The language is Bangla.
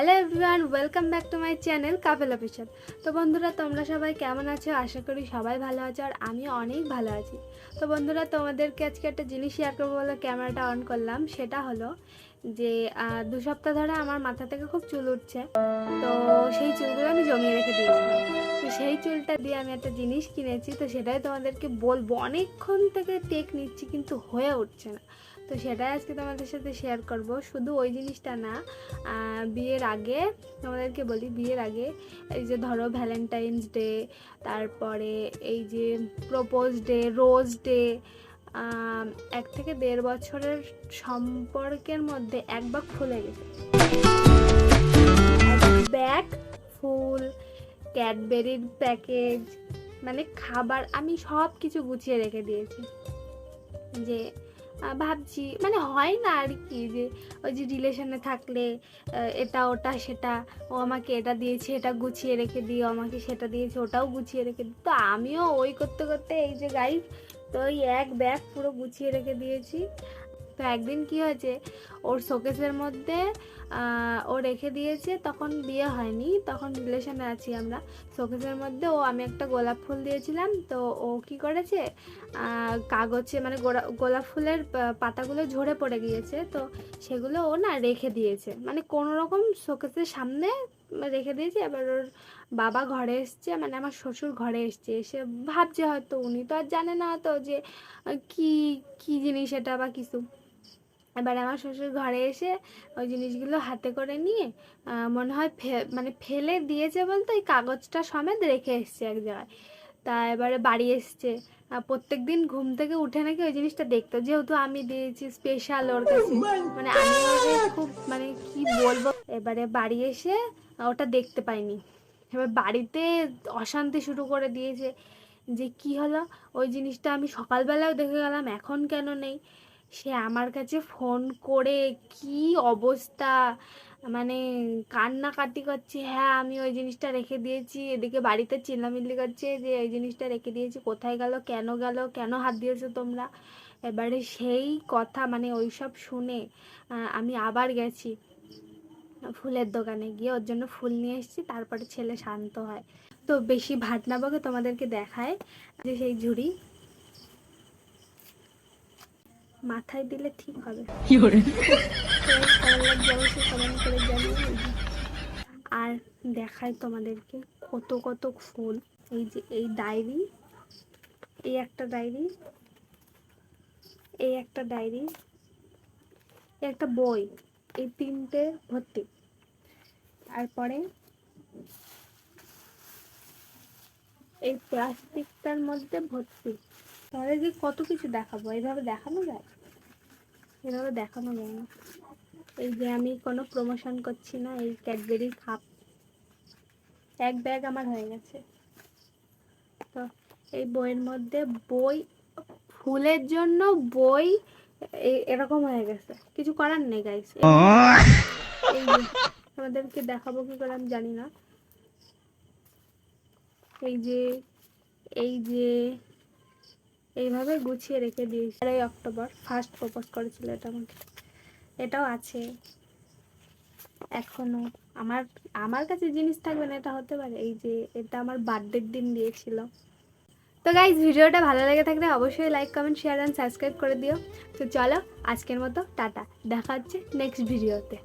Hello everyone, welcome back to my channel couple officer তো বন্ধুরা, তোমরা সবাই কেমন আছো? আশা করি সবাই ভালো আছো আর আমি অনেক ভালো আছি। তো বন্ধুরা, তোমাদেরকে আজকে একটা জিনিস শেয়ার করব বলে ক্যামেরাটা অন করলাম। সেটা হলো যে দু সপ্তাহ ধরে আমার মাথা থেকে খুব চুল উঠছে। তো সেই চুলগুলো আমি জমিয়ে রেখে দিয়েছিলাম। তো সেই চুলটা দিয়ে আমি একটা জিনিস কিনেছি। তো সেটাই তোমাদেরকে বলব, অনেকক্ষণ থেকে টেক নিচ্ছি কিন্তু হয়ে উঠছে না। তো সেটাই আজকে তোমাদের সাথে শেয়ার করব। শুধু ওই জিনিসটা না বিয়ের আগে তোমাদেরকে বলি, বিয়ের আগে এই যে ধরো ভ্যালেন্টাইন্স ডে তারপরে এই যে প্রপোজ ডে রোজ ডে এক থেকে দেড় বছরের সম্পর্কের মধ্যে এক বাক ফুলে গেছে। ব্যাগ ফুল ক্যাডবেরির প্যাকেজ মানে খাবার, আমি সব কিছু গুছিয়ে রেখে দিয়েছি। যে ভাবছি মানে হয় না আর কি যে ওই যে রিলেশনে থাকলে এটা ওটা সেটা, ও আমাকে এটা দিয়েছে, এটা গুছিয়ে রেখে দিও, আমাকে সেটা দিয়েছে, ওটাও গুছিয়ে রেখে দিই তো আমিও ওই করতে করতে এই যে গাইড তো ওই এক ব্যাগ পুরো গুছিয়ে রেখে দিয়েছি। তো একদিন কি হয়েছে, ওর শোকেসের মধ্যে ও রেখে দিয়েছে, তখন বিয়ে হয়নি, তখন রিলেশনে আছি আমরা। শোকেসের মধ্যে ও, আমি একটা গোলাপ ফুল দিয়েছিলাম, তো ও কি করেছে কাগজে মানে গোলাপ ফুলের পাতাগুলো ঝরে পড়ে গিয়েছে, তো সেগুলো ও না রেখে দিয়েছে। মানে কোনো রকম শোকেসের সামনে রেখে দিয়েছে এবার ওর বাবা ঘরে এসছে মানে আমার শ্বশুর ঘরে এসছে, এসে ভাবছে হয়তো, উনি তো আর জানে না তো যে কি কি জিনিস এটা বা কিছু। এবার আমার শ্বশুর ঘরে এসে ওই জিনিসগুলো হাতে করে নিয়ে মনে হয় মানে ফেলে দিয়েছে বলতে ওই কাগজটা সমেত রেখে এসছে এক জায়গায়। তা এবারে বাড়ি এসছে। প্রত্যেক দিন ঘুম থেকে উঠে নাকি ওই জিনিসটা দেখতো। যেহেতু আমি দিয়েছি স্পেশাল ওর কাছে মানে আমি খুব মানে কি বলব? এবারে বাড়ি এসে ওটা দেখতে পাইনি। এবার বাড়িতে অশান্তি শুরু করে দিয়েছে যে কি হলো? ওই জিনিসটা আমি সকালবেলাও দেখে গেলাম, এখন কেন নেই? সে আমার কাছে ফোন করে, কি অবস্থা? মানে কান্নাকাটি করছে। হ্যাঁ আমি ওই জিনিসটা রেখে দিয়েছি। এদিকে বাড়িতে চিল্লামিল্লি করছে যে, এই জিনিসটা রেখে দিয়েছি। কোথায় গেল? কেন গেল? কেন হাত দিয়েছ তোমরা? এবারে সেই কথা মানে ওই সব শুনে আমি আবার গেছি ফুলের দোকানে। গিয়ে ওর জন্য ফুল নিয়ে এসেছি, তারপরে ছেলে শান্ত হয়। তো বেশি ভাট বকে তোমাদেরকে দেখায় যে সেই ঝুড়ি। মাথায় দিলে ঠিক হবে। আর দেখাই তোমাদেরকে কত কত ফুল। এই যে এই ডায়েরি এই একটা ডায়েরি এই একটা ডায়েরি এই একটা বই এই তিনটে ভর্তি। তারপরে এই প্লাস্টিকটার মধ্যে ভর্তি। তাহলে যে কত কিছু দেখাবো? এইভাবে দেখানো যায়? এভাবে দেখানো যায় না। এই যে আমি কোনো প্রমোশন করছি না, এই ক্যাডবেরির খাপ এক ব্যাগ আমার হয়ে গেছে। তো এই বইয়ের মধ্যে বই, ফুলের জন্য বই এরকম হয়ে গেছে। কিছু করার নেই গাইস এই দেখাবো কি করে আমি জানি না। এই যে এই যে এইভাবে গুছিয়ে রেখে দিয়েছি। এই অক্টোবর ফার্স্ট প্রপোজ করেছিল এটা আমাকে। এটাও আছে। এখনও আমার আমার কাছে জিনিস থাকবে না, এটা হতে পারে। এই যে, এটা আমার বার্থডের দিন দিয়েছিল। তো গাইজ ভিডিওটা ভালো লেগে থাকলে অবশ্যই like comment share and subscribe করে দিও। তো চলো, আজকের মতো, টাটা। দেখা হচ্ছে নেক্সট ভিডিওতে